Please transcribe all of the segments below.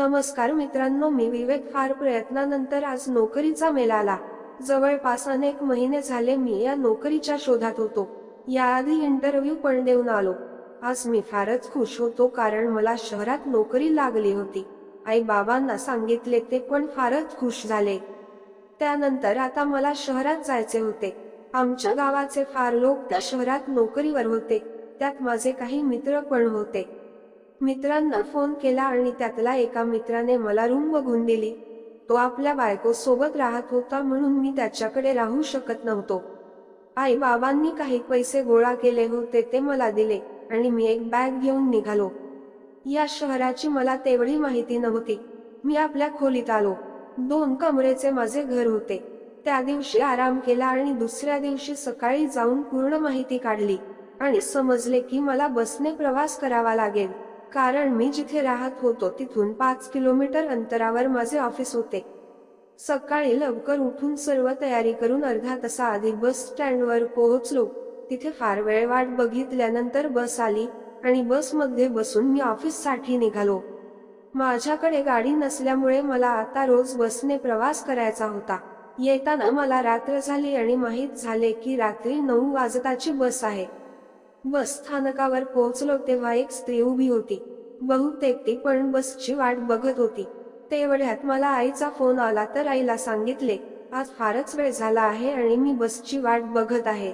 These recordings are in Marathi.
नमस्कार मित्रांनो मी विवेक फार प्रयत्नानंतर आज नोकरीचा मेल आला. जवळपास अनेक महिने झाले मी या नोकरीच्या शोधात होतो. याआधी इंटरव्ह्यू पण देऊन आलो. आज मी फारच खुश होतो कारण मला शहरात नोकरी लागली होती. आई बाबांना सांगितले ते पण फारच खुश झाले. त्यानंतर आता मला शहरात जायचे होते. आमच्या गावाचे फार लोक त्या शहरात नोकरीवर होते. त्यात माझे काही मित्र पण होते. मित्रांना फोन केला आणि त्यातला एका मित्राने मला रूम बघून दिली. तो आपल्या बायको सोबत राहत होता म्हणून मी त्याच्याकडे राहू शकत नव्हतो. आई बाबांनी काही पैसे गोळा केले होते ते मला दिले आणि मी एक बॅग घेऊन निघालो. या शहराची मला तेवढी माहिती नव्हती. मी आपल्या खोलीत आलो. दोन कमरेचे माझे घर होते. त्या दिवशी आराम केला आणि दुसऱ्या दिवशी सकाळी जाऊन पूर्ण माहिती काढली आणि समजले की मला बसने प्रवास करावा लागेल. कारण मी जिथे राहत होतो तिथून पाच किलोमीटर अंतरावर माझे ऑफिस होते. सकाळी लवकर उठून सर्व तयारी करून अर्धा तासाआधी बस स्टँडवर पोहोचलो. तिथे फार वेळ वाट बघितल्यानंतर बस आली आणि बसमध्ये बसून मी ऑफिससाठी निघालो. माझ्याकडे गाडी नसल्यामुळे मला आता रोज बसने प्रवास करायचा होता. येताना मला रात्र झाली आणि माहीत झाले की रात्री नऊ वाजताची बस आहे. बस स्थानकावर पोहोचलो तेव्हा एक स्त्री उभी होती. बहुतेक ती पण बसची वाट बघत होती. तेवढ्यात मला आईचा फोन आला तर आईला सांगितले आज फारच वेळ झाला आहे आणि मी बसची वाट बघत आहे.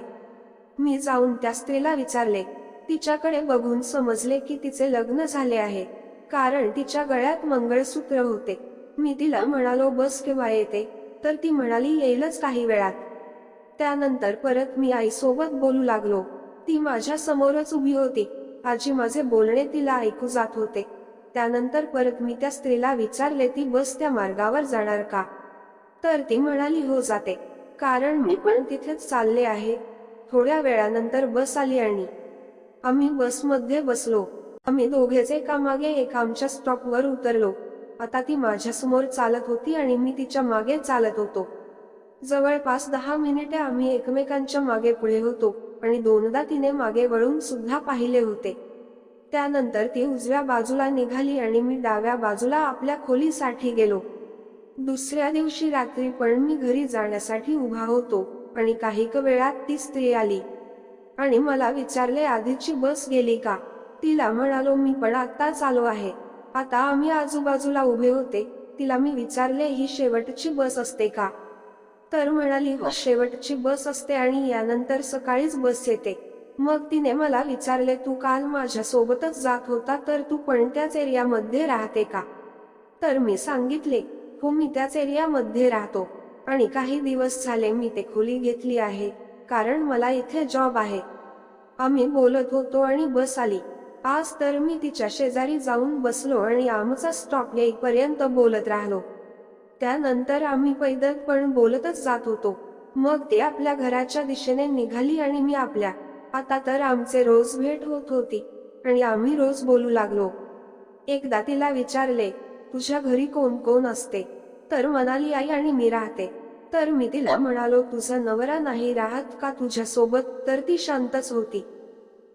मी जाऊन त्या स्त्रीला विचारले तिच्याकडे बघून समजले की तिचे लग्न झाले आहे कारण तिच्या गळ्यात मंगळसूत्र होते. मी तिला म्हणालो बस केव्हा येते? तर ती म्हणाली येईलच काही वेळात. त्यानंतर परत मी आईसोबत बोलू लागलो. ती माझ्या समोरच उभी होती. आजी माझे बोलणे तिला ऐकू जात होते. त्यानंतर परत मी त्या स्त्रीला विचारले ती बस त्या मार्गावर जाणार का? तर ती म्हणाली हो जाते. कारण मी पण? तिथेच चालले आहे. थोड्या वेळानंतर बस आली आणि आम्ही बसमध्ये बसलो. आम्ही दोघेच एकामागे एक आमच्या स्टॉपवर उतरलो. आता ती माझ्यासमोर चालत होती आणि मी तिच्यामागे चालत होतो. जवळपास दहा मिनिटे आम्ही एकमेकांच्या मागे पुढे होतो. आणि दोनदा तिने मागे वळून सुद्धा पाहिले होते. त्यानंतर ती उजव्या बाजूला निघाली आणि मी डाव्या बाजूला आपल्या खोलीसाठी गेलो. दुसऱ्या दिवशी रात्री पण मी घरी जाण्यासाठी उभा होतो आणि काही वेळात ती स्त्री आली. आणि मला विचारले आधीची बस गेली का? तिला म्हणालो मी पण आत्ताच आलो आहे. आता आम्ही आजूबाजूला उभे होते. तिला मी विचारले ही शेवटची बस असते का? तर म्हणाली हो शेवटची बस असते आणि यानंतर सकाळीच बस येते. मग तिने मला विचारले तू काल माझ्या सोबतच जात होता तर तू पण त्याच एरियामध्ये राहते का? तर मी सांगितले हो मी त्याच एरियामध्ये राहतो आणि काही दिवस झाले मी ते खोली घेतली आहे कारण मला इथे जॉब आहे. आम्ही बोलत होतो आणि बस आली. आज तर मी तिच्या शेजारी जाऊन बसलो आणि आमचा स्टॉप येईपर्यंत बोलत राहिलो. त्यानंतर आम्ही पैदल पण बोलतच जात होतो. मग ती आपल्या घराच्या दिशेने निघाली आणि मी आपल्या आता तर आमचे रोज भेट होत होती आणि आम्ही रोज बोलू लागलो. एकदा तिला विचारले तुझ्या घरी कोण कोण असते? तर म्हणाली आई आणि मी राहते. तर मी तिला म्हणालो तुझा नवरा नाही राहत का तुझ्या सोबत तर ती शांतच होती.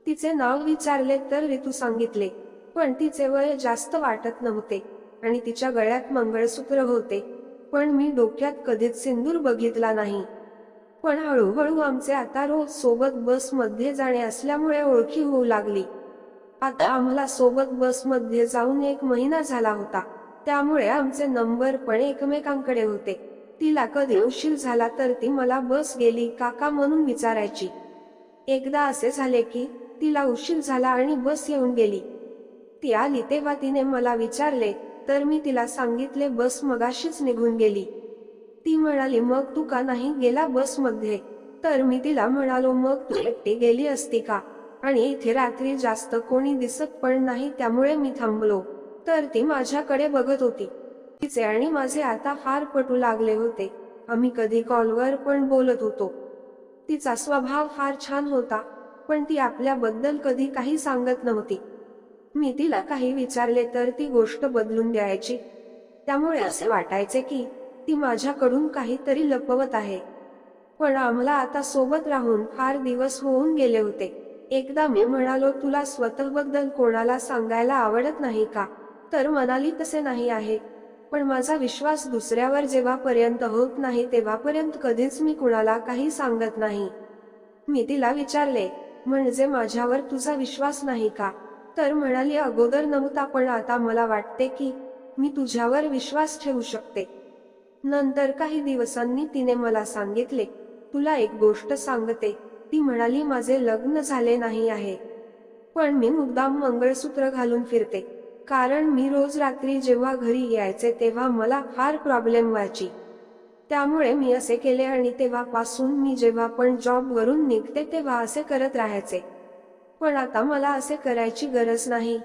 तिचे नाव विचारले तर ऋतू सांगितले पण तिचे वय जास्त वाटत नव्हते आणि तिच्या गळ्यात मंगळसूत्र होते. पण मी डोक्यात कधीच सिंदूर बघितला नाही. पण हळूहळू आमचे आता रोज सोबत बसमध्ये जाणे असल्यामुळे ओळखी होऊ लागली. आता आम्हाला सोबत बसमध्ये जाऊन एक महिना झाला होता. त्यामुळे आमचे नंबर पण एकमेकांकडे होते. तिला कधी उशीर झाला तर ती मला बस गेली काका म्हणून विचारायची. एकदा असे झाले की तिला उशीर झाला आणि बस येऊन गेली. ती आली तेव्हा तिने मला विचारले तर मी तिला सांगितले बस मगाशीच निघून गेली. ती म्हणाली मग तू का नाही गेला बसमध्ये? तर मी तिला म्हणालो मग तू एकटी गेली असती का? आणि इथे रात्री जास्त कोणी दिसत पण नाही त्यामुळे मी थांबलो. तर ती माझ्याकडे बघत होती. तिचे आणि माझे आता फार पटू लागले होते. आम्ही कधी कॉलवर पण बोलत होतो. तिचा स्वभाव फार छान होता पण ती आपल्याबद्दल कधी काही सांगत नव्हती. मी तिला काही विचारले तर ती गोष्ट बदलून द्यायची. त्यामुळे असे वाटायचे की ती माझ्याकडून काहीतरी लपवत आहे. पण आम्हाला आता सोबत राहून फार दिवस होऊन गेले होते. एकदा मी म्हणालो तुला स्वतःबद्दल कोणाला सांगायला आवडत नाही का? तर म्हणाली तसे नाही आहे. पण माझा विश्वास दुसऱ्यावर जेव्हापर्यंत होत नाही तेव्हापर्यंत कधीच मी कुणाला काही सांगत नाही. मी तिला विचारले म्हणजे माझ्यावर तुझा विश्वास नाही का? तर म्हणाली अगोदर नव्हता पण आता मला वाटते की मी तुझ्यावर विश्वास ठेवू शकते. नंतर काही दिवसांनी तिने मला सांगितले तुला एक गोष्ट सांगते. ती म्हणाली माझे लग्न झाले नाही आहे. पण मी मुद्दाम मंगळसूत्र घालून फिरते कारण मी रोज रात्री जेव्हा घरी यायचे तेव्हा मला फार प्रॉब्लेम व्हायची. त्यामुळे मी असे केले आणि तेव्हापासून मी जेव्हा पण जॉब वरून निघते तेव्हा असे करत राहायचे. पण आता मला असे करायची गरज नाही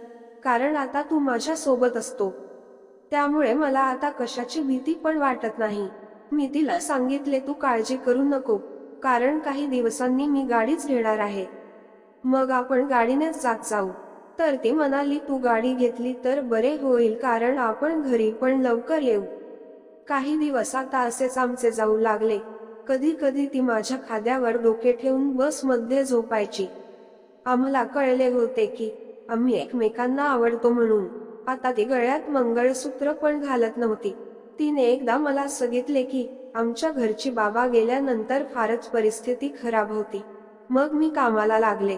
कारण आता तू माझ्या सोबत असतो. त्यामुळे मला आता कशाची भीती पण वाटत नाही. मी तिला सांगितले तू काळजी करू नको कारण काही दिवसांनी मी गाडीच घेणार आहे. मग आपण गाडीनेच जात जाऊ. तर ती म्हणाली तू गाडी घेतली तर बरे होईल कारण आपण घरी पण लवकर येऊ. काही दिवस आता असेच आमचे जाऊ लागले. कधी कधी ती माझ्या खाद्यावर डोके ठेवून बसमध्ये झोपायची. आम्हाला कळले होते की आम्ही एकमेकांना आवडतो म्हणून. आता ती गळ्यात मंगळसूत्र पण घालत नव्हती. तिने एकदा मला सांगितले की आमच्या घरची बाबा गेल्यानंतर फारच परिस्थिती खराब होती. मग मी कामाला लागले.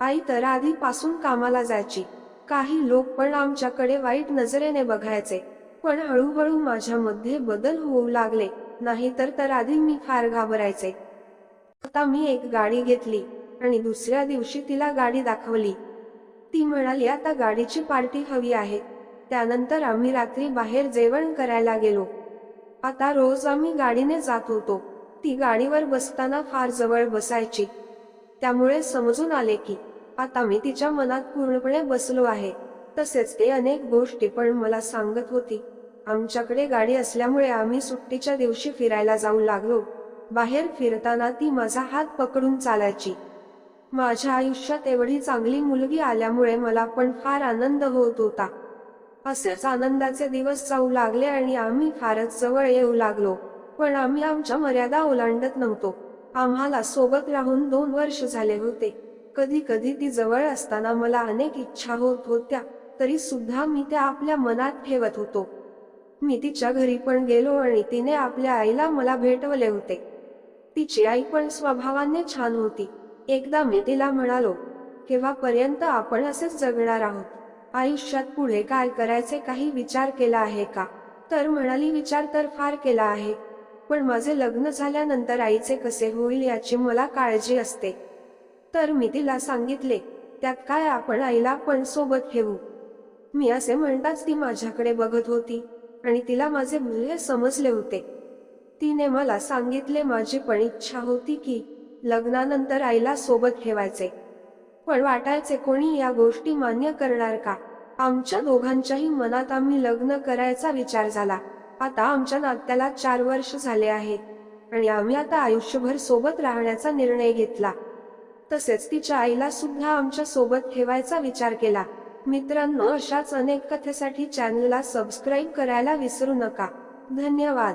आई तर आधीपासून कामाला जायची. काही लोक पण आमच्याकडे वाईट नजरेने बघायचे. पण हळूहळू माझ्यामध्ये बदल होऊ लागले. नाहीतर तर आधी मी फार घाबरायचे. आता मी एक गाडी घेतली. आणि दुसऱ्या दिवशी तिला गाडी दाखवली. ती म्हणाली आता गाडीची पार्टी हवी आहे. त्यानंतर आम्ही रात्री बाहेर जेवण करायला गेलो. आता रोज आम्ही गाडीने जात होतो. ती गाडीवर बसताना फार जवळ बसायची. त्यामुळे समजून आले की आता मी तिच्या मनात पूर्णपणे बसलो आहे. तसेच ते अनेक गोष्टी पण मला सांगत होती. आमच्याकडे गाडी असल्यामुळे आम्ही सुट्टीच्या दिवशी फिरायला जाऊ लागलो. बाहेर फिरताना ती माझा हात पकडून चालायची. माझ्या आयुष्यात एवढी चांगली मुलगी आल्यामुळे मला पण फार आनंद होत होता. असेच आनंदाचे दिवस जाऊ लागले आणि आम्ही फारच जवळ येऊ लागलो. पण आम्ही आमच्या मर्यादा ओलांडत नव्हतो. आम्हाला सोबत राहून दोन वर्ष झाले होते. कधी कधी ती जवळ असताना मला अनेक इच्छा होत होत्या तरी सुद्धा मी त्या आपल्या मनात ठेवत होतो. मी तिच्या घरी पण गेलो आणि तिने आपल्या आईला मला भेटवले होते. तिची आई पण स्वभावाने छान होती. एकदा मी तिला म्हणालो केव्हापर्यंत आपण असेच जगणार आहोत? आयुष्यात पुढे काय करायचे काही विचार केला आहे का? तर म्हणाली विचार तर फार केला आहे पण माझे लग्न झाल्यानंतर आईचे कसे होईल याची मला काळजी असते. तर मी तिला सांगितले त्यात काय आपण आईला पण सोबत ठेवू मी असे म्हणताच ती माझ्याकडे बघत होती आणि तिला माझे मूल्य समजले होते. तिने मला सांगितले माझी पण इच्छा होती की लग्नानंतर आईला सोबत ठेवायचे. पण वाटायचे कोणी या गोष्टी मान्य करणार का? आमच्या दोघांच्याही मनात आम्ही लग्न करायचा विचार झाला. आता आमच्या नात्याला चार वर्ष झाले आहेत आणि आम्ही आता आयुष्यभर सोबत राहण्याचा निर्णय घेतला. तसेच तिच्या आईला सुद्धा आमच्यासोबत ठेवायचा विचार केला. मित्रांनो अशाच अनेक कथेसाठी चॅनलला सबस्क्राईब करायला विसरू नका. धन्यवाद.